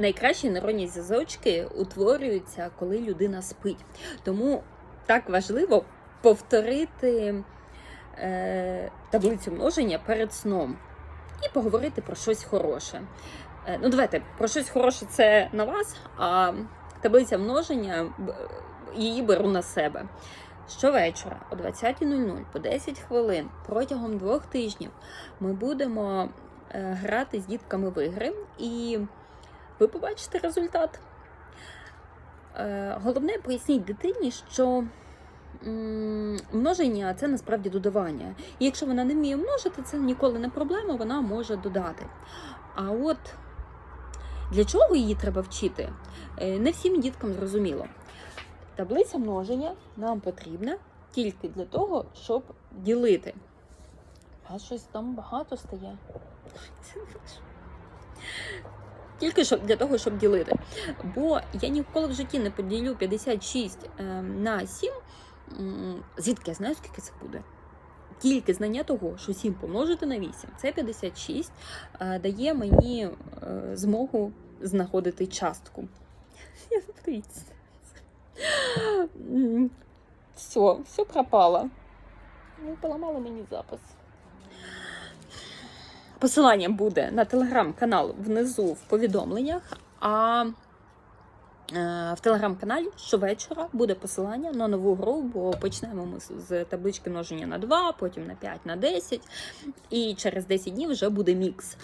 найкращі нейронні зв'язочки утворюються, коли людина спить. Тому так важливо повторити е, таблицю множення перед сном і поговорити про щось хороше. Е, ну, давайте про щось хороше це на вас, а таблиця множення її беру на себе. Щовечора о 20.00 по 10 хвилин протягом двох тижнів ми будемо е, грати з дітками в ігри, і ви побачите результат. Е, Головне поясніть дитині, що множення це насправді додавання. І якщо вона не вміє множити, це ніколи не проблема, вона може додати. А от для чого її треба вчити? Е, Не всім діткам зрозуміло. Таблиця множення нам потрібна тільки для того, щоб ділити. А щось там багато стає. Тільки щоб для того, щоб ділити. Бо я ніколи в житті не поділю 56 е, на 7. Звідки я знаю, скільки це буде? Тільки знання того, що 7 помножити на 8, це 56, е, дає мені е, змогу знаходити частку. Я. Все, все пропало. Ви поламали мені запис. Посилання буде на телеграм-канал внизу в повідомленнях. А е, в телеграм-каналі щовечора буде посилання на нову гру, бо почнемо ми з- таблички множення на 2, потім на 5, на 10. І через 10 днів вже буде мікс.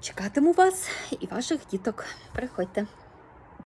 Чекатиму вас і ваших діток. Приходьте.